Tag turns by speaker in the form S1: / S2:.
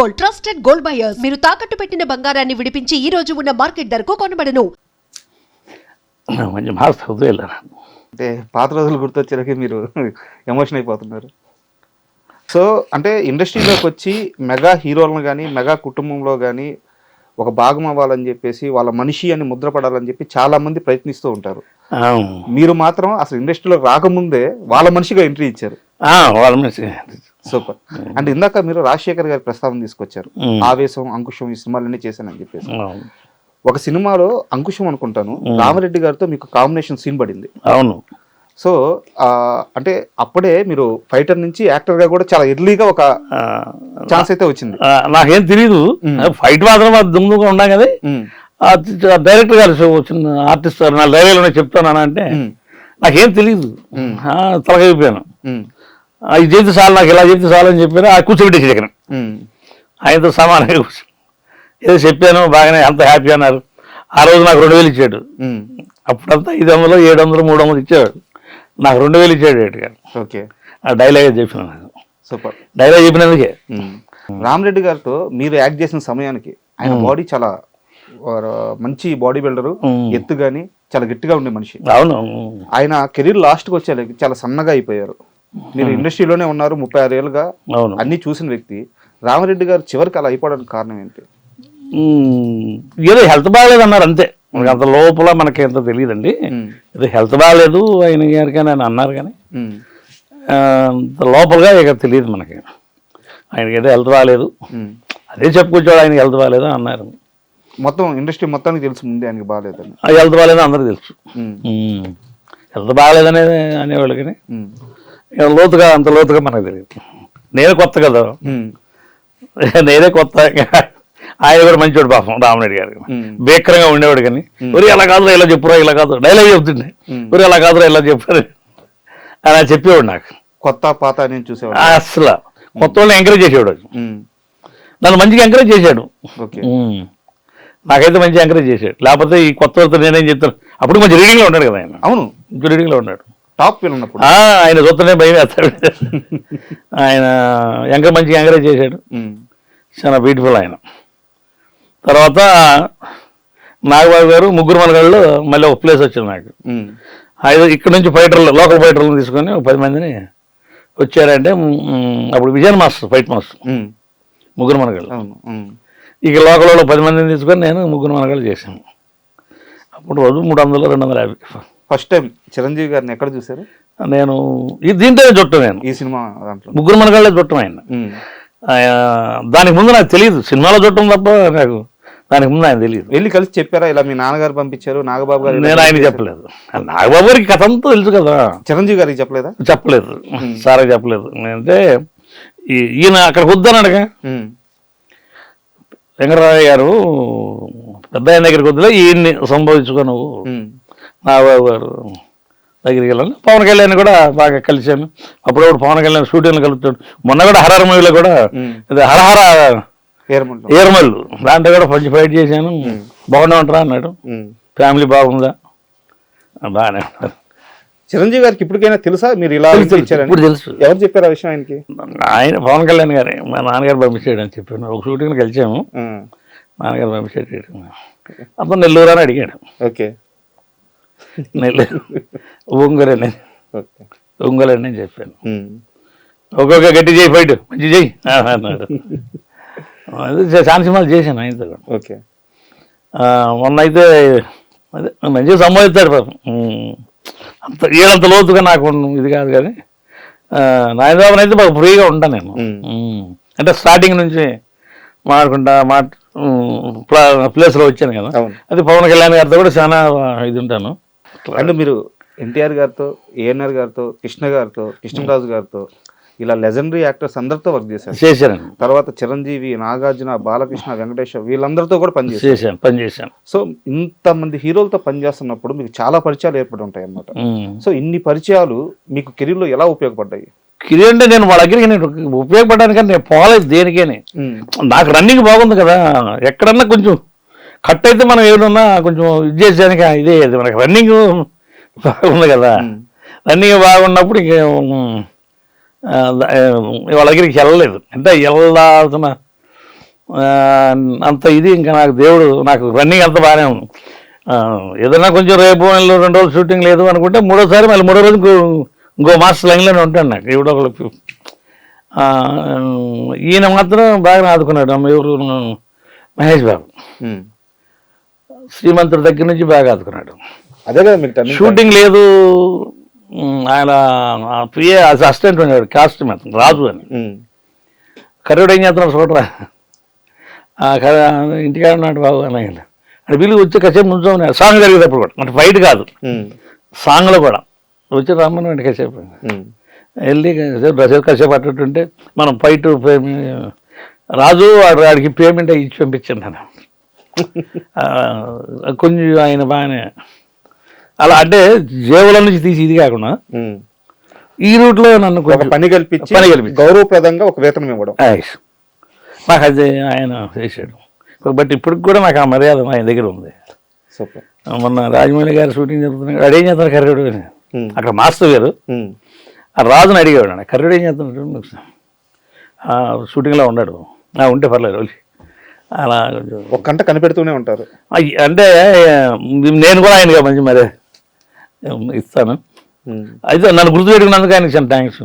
S1: Gold trusted gold buyers. మీరు తాకట్టు పెట్టిన బంగారాన్ని విడిపించి ఈ రోజు ఉన్న మార్కెట్ ధరకు కొనబడను.
S2: వెళ్ళాను
S3: అంటే పాత రోజులు గుర్తొచ్చేసరికి మీరు ఎమోషన్ అయిపోతున్నారు. సో అంటే ఇండస్ట్రీలోకి వచ్చి మెగా హీరోలను కానీ మెగా కుటుంబంలో కానీ ఒక భాగం అవ్వాలని చెప్పేసి వాళ్ళ మనిషి అని ముద్రపడాలని చెప్పి చాలా మంది ప్రయత్నిస్తూ ఉంటారు. మీరు మాత్రం అసలు ఇండస్ట్రీలోకి రాకముందే వాళ్ళ మనిషిగా ఎంట్రీ ఇచ్చారు.
S2: వాళ్ళ మనిషి.
S3: సూపర్. అంటే ఇందాక మీరు రాజశేఖర్ గారి ప్రస్తావన తీసుకొచ్చారు.
S2: ఉమ్.
S3: ఆవేశం అంకుశం ఈ సినిమాలన్నీ చేశానని చెప్పేసి.
S2: అవును.
S3: ఒక సినిమాలో అంకుశం అనుకుంటాను. రామరెడ్డి గారితో మీకు కాంబినేషన్ సీన్ పడింది.
S2: అవును.
S3: సో అంటే అప్పుడే మీరు ఫైటర్ నుంచి యాక్టర్గా కూడా చాలా ఎర్లీగా ఒక
S2: ఆ,
S3: ఛాన్స్ అయితే వచ్చింది.
S2: ఆ, నాకేం తెలియదు ఫైట్ మాత్రం దుమ్ముగా ఉన్నాం కదా డైరెక్టర్ గారు చిన్న ఆర్టిస్ట్ గారు నా డైరీలోనే చెప్తాను అంటే నాకేం తెలియదు
S3: ఉమ్.
S2: ఇది చేస్తే చాలు నాకు ఇలా చేస్తే చాలు అని ఆ కూర్చోబెట్టేసి
S3: ఉమ్,
S2: ఆయనతో సమానంగా కూర్చో. ఏదో చెప్పాను బాగానే అంత హ్యాపీ అన్నారు ఆ రోజు నాకు రెండు వేలు ఇచ్చాడు. అప్పుడంతా ఐదు వందలు ఏడు వందలు మూడు వందలు ఇచ్చాడు నాకు రెండు వేలు ఇచ్చాడు గారు
S3: ఓకే.
S2: ఆ డైలాగ్ చెప్పిన
S3: సూపర్.
S2: డైలాగ్ చెప్పినందుకే.
S3: రామరెడ్డి గారితో మీరు యాక్ట్ చేసిన సమయానికి ఆయన బాడీ చాలా మంచి బాడీ బిల్డరు. ఎత్తు గాని చాలా గట్టిగా ఉండే మనిషి.
S2: అవును.
S3: ఆయన కెరీర్ లాస్ట్కి వచ్చేసరికి చాలా సన్నగా అయిపోయారు. మీరు ఇండస్ట్రీలోనే ఉన్నారు ముప్పై ఆరు ఏళ్ళుగా అన్ని చూసిన వ్యక్తి రామరెడ్డి గారు చివరికి అలా అయిపోవడానికి కారణం ఏంటి?
S2: ఉమ్, ఏదో హెల్త్ బాగాలేదు అన్నారు అంతే. మనకి అంత లోపల మనకి ఎంత తెలియదండి. ఏదో హెల్త్ బాగాలేదు ఆయన గారు కానీ ఆయన అన్నారు కానీ లోపలగా ఇక తెలియదు మనకి. ఆయనకి ఏదో హెల్త్ బాగాలేదు. అదే చెప్పుకొచ్చాడు ఆయనకి హెల్త్ బాగాలేదు అన్నారు.
S3: మొత్తం ఇండస్ట్రీ మొత్తానికి తెలుసు ముందే ఆయనకి బాగాలేదని.
S2: ఆ హెల్త్ బాగాలేదు అందరూ తెలుసు. హెల్త్ బాగాలేదనేది అనేవాళ్ళకి
S3: ఉమ్,
S2: ఇక లోతుగా అంత లోతుగా మనకు తెలియదు. నేను కొత్త కదా. నేనే కొత్త. ఆయన కూడా మంచివాడు పాపం రామరెడ్డి గారు. భీకరంగా ఉండేవాడు కానీ ఒరి ఇలా కాదురా ఇలా చెప్పురా ఇలా కాదు డైలాగ్ చెప్తుండే. ఒరి ఇలా కాదురా ఇలా చెప్పారు అలా చెప్పేవాడు నాకు.
S3: కొత్త పాత నేను చూసేవాడు.
S2: అసలు కొత్త వాళ్ళని ఎంకరేజ్ చేసేవాడు నన్ను మంచిగా ఎంకరేజ్ చేశాడు. నాకైతే మంచిగా ఎంకరేజ్ చేశాడు. లేకపోతే ఈ కొత్త వాళ్ళతో నేనేం చెప్తాను? అప్పుడు మంచి రీడింగ్లో ఉన్నాడు కదా ఆయన.
S3: అవును.
S2: రీడింగ్లో ఉన్నాడు.
S3: టాప్ ఉన్నప్పుడు.
S2: ఆయన చూస్తూనే భయం వేస్తాడు ఆయన ఎంకరేజ్ మంచిగా ఎంకరేజ్ చేశాడు. చాలా బ్యూటిఫుల్ ఆయన. తర్వాత నాగబాబు గారు ముగ్గురు మనగాళ్ళు మళ్ళీ ఒక ప్లేస్ వచ్చింది నాకు. ఐదు ఇక్కడ నుంచి ఫైటర్లు లోకల్ ఫైటర్లను తీసుకొని ఒక పది మందిని వచ్చారంటే అప్పుడు విజయన్ మాస్టర్ ఫైట్ మాస్టర్. ముగ్గురు మనగాళ్ళు ఇక లోకల్ వాళ్ళు పది మందిని తీసుకొని నేను ముగ్గురు మనగాళ్ళు చేశాను. అప్పుడు రోజు మూడు వందలు రెండు వందల యాభై.
S3: ఫస్ట్ టైం చిరంజీవి గారిని ఎక్కడ చూశారు?
S2: నేను ఈ దీంట్లోనే చుట్టం నేను.
S3: ఈ సినిమా దాంట్లో.
S2: ముగ్గురు మనగాళ్ళే చుట్టం ఆయన. ఆయన దానికి ముందు నాకు తెలియదు. సినిమాలో చుట్టం తప్ప నాకు దానికి ముందు ఆయన తెలియదు.
S3: వెళ్ళి కలిసి చెప్పారా? ఇలా మీ నాన్నగారు పంపించారు నాగబాబు గారు
S2: నేను ఆయనకి చెప్పలేదు. నాగబాబు గారికి కథ అంతా తెలుసు కదా.
S3: చిరంజీవి గారికి చెప్పలేదా?
S2: చెప్పలేదు. సారా చెప్పలేదు. అంటే ఈ- ఈయన అక్కడ వద్దన్నాడుగా
S3: ఉమ్,
S2: వెంకటరామయ్య గారు పెద్ద ఆయన దగ్గరికి వద్దులే ఈయన్ని సంబోధించుకో నువ్వు. నాగబాబు గారు దగ్గరికి వెళ్ళాను పవన్ కళ్యాణ్ కూడా బాగా కలిశాను. అప్పుడప్పుడు పవన్ కళ్యాణ్ షూటింగ్లు కలుపుతాడు. మొన్న కూడా హరహర మూవీలో కూడా ఇది హరహర ఏరమల్లు. దాంట్లో కూడా కొంచెం ఫైట్ చేశాను. బాగుండా ఉంటారా అన్నాడు. ఫ్యామిలీ బాగుందా? బాగానే ఉంటారు
S3: చిరంజీవి గారికి ఇప్పటికైనా తెలుసా? మీరు ఇలా
S2: ఇప్పుడు తెలుసు.
S3: ఎవరు చెప్పారు ఆ విషయం ఆయనకి?
S2: ఆయన పవన్ కళ్యాణ్ గారే. మా నాన్నగారు పంపించాడు అని చెప్పాను. ఒక షూటింగ్ కలిసాము నాన్నగారు పంపించాడు. అప్పుడు నెల్లూరు అని అడిగాడు.
S3: ఓకే.
S2: నెల్లూరు ఒంగోలు అని
S3: ఓకే.
S2: ఒంగోలు అని చెప్పాను. ఒక్కొక్క గట్టి చేయి ఫైట్ మంచి చేయి. అన్నాడు. సినిమాలు చేశాను ఆయనతో.
S3: ఓకే.
S2: మొన్న అయితే అదే మంచిగా సంబోధిస్తాడు పాపం. అంత ఏడంత లోతుగా నాకు ఇది కాదు కానీ నాయనబాబుని అయితే బాగా ఫ్రీగా ఉంటాను నేను. అంటే స్టార్టింగ్ నుంచి మాట్లాడుకుంటా మాట ప్లేస్లో వచ్చాను కదా. అది పవన్ కళ్యాణ్ గారితో కూడా చాలా ఇది ఉంటాను.
S3: అండ్ మీరు ఎన్టీఆర్ గారితో ఏఎన్ఆర్ గారితో కృష్ణ గారితో కృష్ణరాజు గారితో ఇలా లెజెండరీ యాక్టర్స్ అందరితో వర్క్ చేశారు.
S2: చేశాను
S3: తర్వాత చిరంజీవి నాగార్జున బాలకృష్ణ వెంకటేష్ వీళ్ళందరితో కూడా పనిచేశారు
S2: చేశాను పని చేశాను
S3: సో ఇంతమంది హీరోలతో పనిచేస్తున్నప్పుడు మీకు చాలా పరిచయాలు ఏర్పడి ఉంటాయి అన్నమాట.
S2: ఉమ్.
S3: సో ఇన్ని పరిచయాలు మీకు కెరీర్లో ఎలా ఉపయోగపడ్డాయి?
S2: ఇది అంటే నేను వాళ్ళ దగ్గరికి నేను ఉపయోగపడడానికి నేను పోలేదు దేనికేని.
S3: ఉమ్,
S2: నాకు రన్నింగ్ బాగుంది కదా. ఎక్కడన్నా కొంచెం కట్ అయితే మనం ఏమన్నా కొంచెం ఇది చేసేదానికి ఇదే ఇది మనకి రన్నింగ్ బాగుంది కదా. రన్నింగ్ బాగున్నప్పుడు ఇంక వాళ్ళ దగ్గరికి వెళ్ళలేదు. అంటే వెళ్ళాల్సిన అంత ఇది ఇంకా నాకు దేవుడు నాకు రన్నింగ్ అంత బాగానే ఉంది. ఏదైనా కొంచెం రేపు రెండు రోజులు షూటింగ్ లేదు అనుకుంటే మూడోసారి మళ్ళీ మూడో రోజు ఇంకో ఇంకో మాస్టర్ లైన్లోనే ఉంటాను నాకు. ఎవడో ఒకళ్ళు ఈయన మాత్రం బాగా ఆదుకున్నాడు. ఎవరు? మహేష్ బాబు. శ్రీమంతుడి దగ్గర నుంచి బాగా ఆదుకున్నాడు.
S3: అదే కదా మీకు
S2: షూటింగ్ లేదు. ఆయన పిఏ అసిస్టెంట్ ఉన్నాడు కాస్ట్యూమ్ అతను రాజు అని. కర్రుడు ఏం చేస్తున్నాడు చూడరా? ఇంటికాడ ఉన్నాడు బాబు అని ఆయన. అంటే వీళ్ళు వచ్చి కాసేపు నుంచోమని సాంగ్ జరిగేటప్పుడు కూడా అంటే ఫైట్ కాదు. సాంగ్లో కూడా. వచ్చి రమ్మని కాసేపు.
S3: ఉమ్.
S2: వెళ్ళి కాసేపు కాసేపు కాసేపు అట్టుంటే మనం ఫైట్ రాజు వాడు వాడికి పేమెంట్ ఇచ్చి పంపించాను నేను కొంచెం ఆయన బాగానే. అలా అంటే జేబుల నుంచి తీసి ఇది కాకుండా. ఈ రూట్లో నన్ను
S3: ఒక పని కల్పించి
S2: పని కల్పించి.
S3: గౌరవప్రదంగా ఒక వేతనం ఇవ్వడం.
S2: నాకు అది ఆయన చేశాడు. బట్ ఇప్పటికి కూడా నాకు ఆ మర్యాద ఆయన దగ్గర ఉంది.
S3: సూపర్.
S2: మొన్న రాజమౌళి గారి షూటింగ్ జరుగుతున్నాడు అడేం చేస్తాడు కర్రుడు. అక్కడ మాస్టర్ గారు. ఆ రాజుని అడిగేవాడు ఆయన కర్రుడు ఏం చేస్తున్నాడు షూటింగ్లో ఉన్నాడు. ఆ, ఉంటే పర్లేదు అలా
S3: ఒక గంట కనిపెడుతూనే ఉంటారు.
S2: అంటే నేను కూడా ఆయనగా మంచి మరి ఇస్తాను. అయితే నన్ను గుర్తుపెట్టుకున్నందుకు ఆయనకి చాలా థ్యాంక్స్